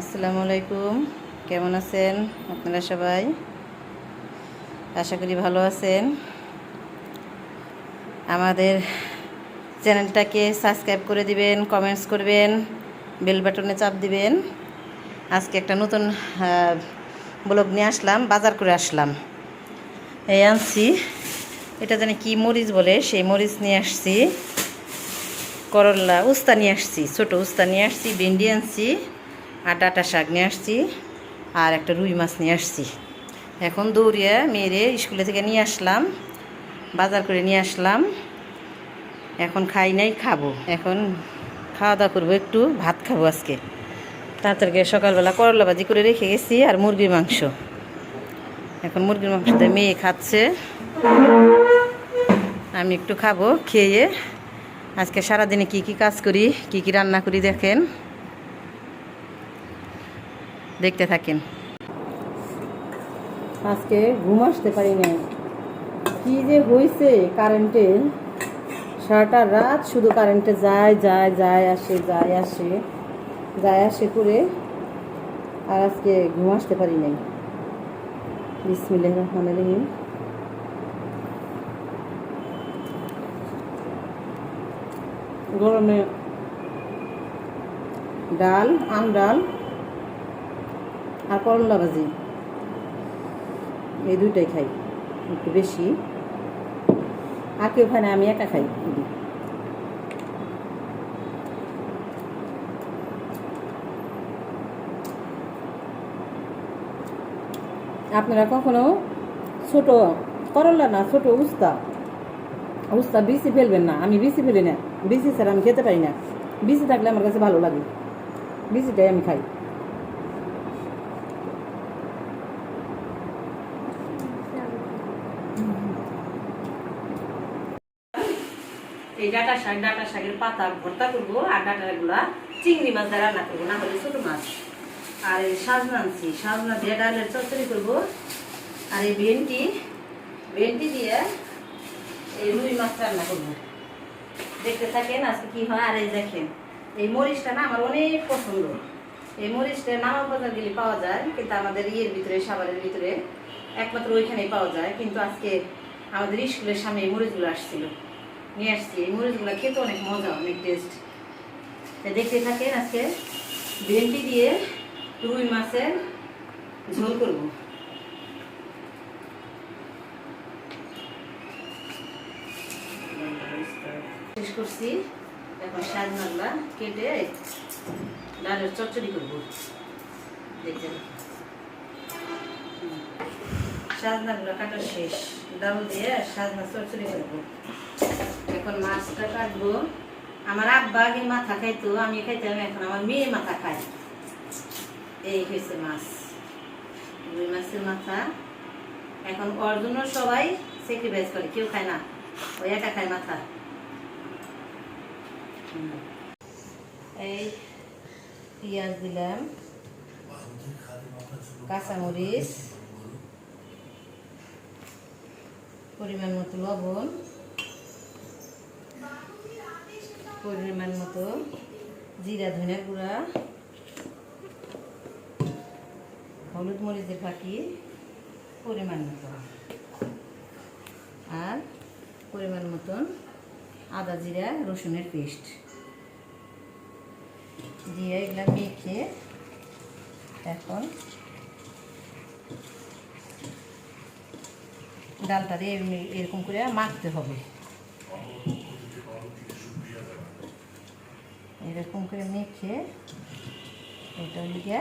আসসালামু আলাইকুম। কেমন আছেন আপনারা সবাই? আশা করি ভালো আছেন। আমাদের চ্যানেলটাকে সাবস্ক্রাইব করে দিবেন কমেন্টস করবেন বেল বাটনে চাপ দিবেন। আজকে একটা নতুন ব্লগ নিয়ে আসলাম, বাজার করে আসলাম। এই আনছি। এটা জানি কি মরিচ বলে, সেই মরিচ নিয়ে আসছি। করল্লা উস্তা নিয়ে আসছি, ছোটো উস্তা নিয়ে আসছি, ভেন্ডি আনছি। আর ডাটা শাক নিয়ে আসছি, আর একটা রুই মাছ নিয়ে আসছি। এখন দৌড়িয়ে মেয়েরে স্কুলে থেকে নিয়ে আসলাম, বাজার করে নিয়ে আসলাম। এখন খাই নাই, খাব। এখন খাওয়া দাওয়া করব একটু, ভাত খাব আজকে। তাড়াতাড়ি সকালবেলা করলা ভাজি করে রেখে গেছি, আর মুরগির মাংস। এখন মুরগির মাংসতে মেয়ে খাচ্ছে। আমি একটু খাব, খেয়ে। আজকে সারাদিনে কি কি কাজ করি, কি কি রান্না করি দেখেন। দেখতে থাকেন। আজকে ঘুম আসতে পারি না কি যে হয়েছে কারেন্টের সারাটা রাত শুধু কারেন্টে যায় যায় যায়, আসে যায় আসে যায়, আসে করে আর আজকে ঘুম আসতে পারি নাই। বিসমিল্লাহ রহমান রহিম। গরমে ডাল, আম ডাল আর করলা ভাজি। এই দুইটাই খাই, একটু বেশি। আর কেউ খায় না আমি একা খাই আপনারা কখনো ছোট করলা না ছোট উস্তা? উস্তা বিসি ফেলবেন না, আমি বিসি ফেলি না। বিসি স্যার আমি খেতে পারি না। বিসি থাকলে আমার কাছে ভালো লাগে। বিসিটাই আমি খাই। এই ডাটা শাক, ডাটা শাকের পাতা ভর্তা করব, আর ডাটাগুলা চিংড়ি মাছ দিয়ে রান্না করব, না হলে ছোটো মাছ। আর এই সাজনা আনছি, সাজনা দিয়ে ডালের চচ্চড়ি করব। আর এই ভেন্টি ভেন্টি দিয়ে এই রুই মাছ রান্না করব। দেখতে থাকেন আজকে কি হয়, আর এই দেখেন, এই মরিচটা না আমার অনেক পছন্দ। এই মরিচটা নামা বাজার গেলে পাওয়া যায়, কিন্তু আমাদের ইয়ের ভিতরে সাবারের ভিতরে একমাত্র ওইখানেই পাওয়া যায়। কিন্তু আজকে আমাদের স্কুলের সামনে এই মরিচগুলো আসছিল। নিয়ে আসছি। এই মরিচগুলো খেতে অনেক মজা, অনেক টেস্ট দেখতে থাকেন আজকে, ভেন্ডি দিয়ে রুই মাছের ঝোল করব। শেষ করছি। এখন সাজনাগুলা কেটে ডালের চচ্চড়ি করব। দেখতে সাজনাগুলো কাটা শেষ। ডাল দিয়ে সাজনা চচ্চড়ি করব। এখন মাছটা কাটবো। আমার আব্বা আগে মাথা খাইতো, আমি খাইতাম এখন আমার মেয়ে মাথা খায়। এই হয়েছে মাছ। রুই মাছের মাথা। এখন ওর জন্য সবাই স্যাক্রিফাইস করে, কেউ খায় না। ওই একা খায় মাথা। এই পেঁয়াজ দিলাম। কাঁচামরিচ। পরিমাণ মতো লবণ। পরিমাণ মতো জিরা ধনিয়া গুঁড়া, হলুদ মরিচের ফাঁকি পরিমাণ মতো। আর পরিমাণ মতন আদা জিরা, রসুনের পেস্ট। দিয়ে এগুলো মেখে এখন ডালটা দিয়ে এমনি- এরকম করে মাখতে হবে এরকম করে মেখে এটা লিগে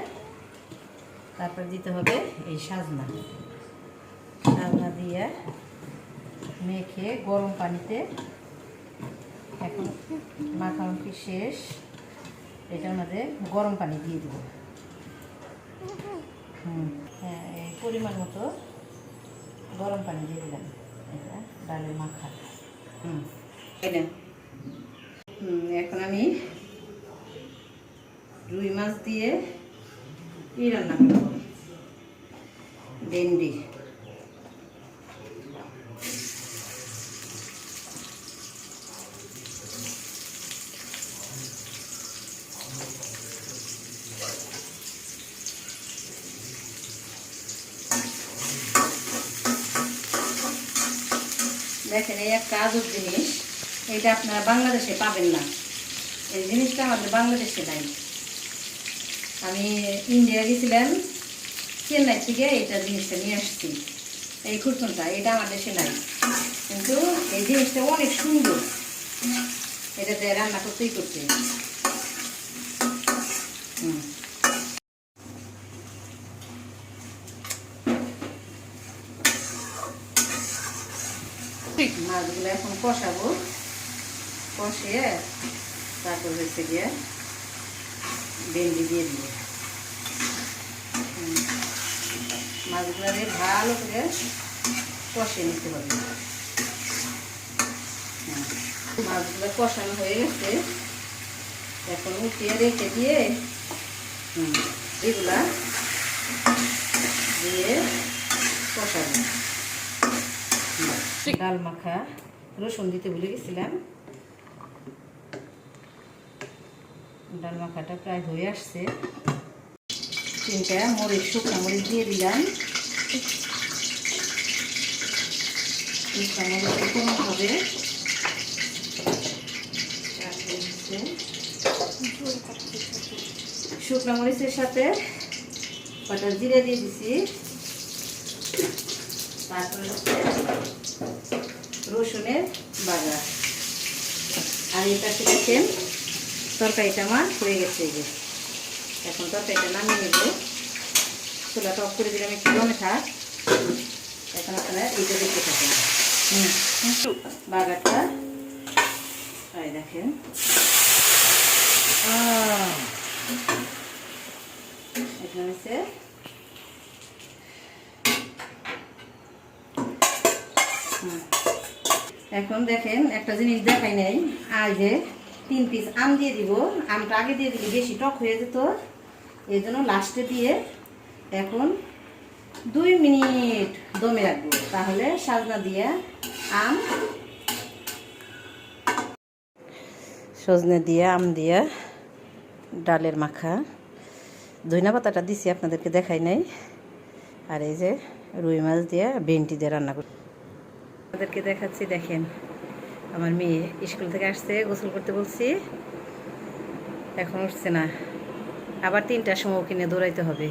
তারপর দিতে হবে এই সাজনা। সাজনা দিয়ে মেখে গরম পানিতে এখন মাখামাখি শেষ এটার মধ্যে গরম পানি দিয়ে দেবো। হুম হ্যাঁ এই পরিমাণ মতো গরম পানি দিয়ে দিলাম। এটা ডালের মাখা। হুম এটা হুম, এখন আমি রুই মাছ দিয়ে কি রান্না করব? ভেন্ডি। দেখেন, এই একটা আদর জিনিস, এটা আপনারা বাংলাদেশে পাবেন না। এই জিনিসটা আমাদের বাংলাদেশে নাই। আমি ইন্ডিয়া গেছিলাম, চেন্নাই থেকে এটা জিনিসটা নিয়ে আসছি। এই খুরচুনটা এটা আমার দেশে নাই। কিন্তু এই জিনিসটা অনেক সুন্দর। এটা দিয়ে রান্না করতেই করতে হুম। মাছগুলো এখন কষাবো। কষিয়ে তারপর হচ্ছে গিয়ে ভেন্ডি দিয়ে দিব। হুম। মাছগুলো ভালো করে কষিয়ে নিতে হবে। মাছগুলো কষানো হয়ে গেছে। এখন উঠিয়ে রেখে দিয়ে এগুলা দিয়ে কষাবো। ডাল মাখা, রসুন দিতে ভুলে গেছিলাম। ডাল মাখাটা প্রায় হয়ে আসছে। তিনটা মরিচ, শুকনো মরিচ দিয়ে দিলাম। শুকনো মরিচ হবে। শুকনো মরিচের সাথে কটা জিরে দিয়ে দিছি। তারপরে রসুনের বাগার আর এটা দেখেন তরকারিটা আমার হয়ে গেছে এই যে। এখন তরকারিটা নামিয়ে নেব। চুলাটা অফ করে দিলাম একটু জমে থাক। এখন আপনারা এইটা দেখতে থাকেন। বাগারটা এই দেখেন। এখানে দেখেন, একটা জিনিস দেখাই নাই। যে তিন পিস আম দিয়ে দিব। আমটা আগে দিয়ে দিলে বেশি টক হয়ে যেত। এই জন্য লাস্টে দিয়ে এখন দুই মিনিট দমে রাখব। তাহলে সাজনা দিয়ে আম, সজনে দিয়ে আম দিয়ে ডালের মাখা। ধইনা পাতাটা দিছি, আপনাদেরকে দেখাই নাই। আর এই যে রুই মাছ দিয়ে ভেন্টি দিয়ে রান্না করি আপনাদেরকে দেখাচ্ছি, দেখেন। আমার মেয়ে স্কুল থেকে আসছে, গোসল করতে বলছি। এখন উঠছে না। আবার তিনটার সময় কিনে দৌড়াইতে হবে।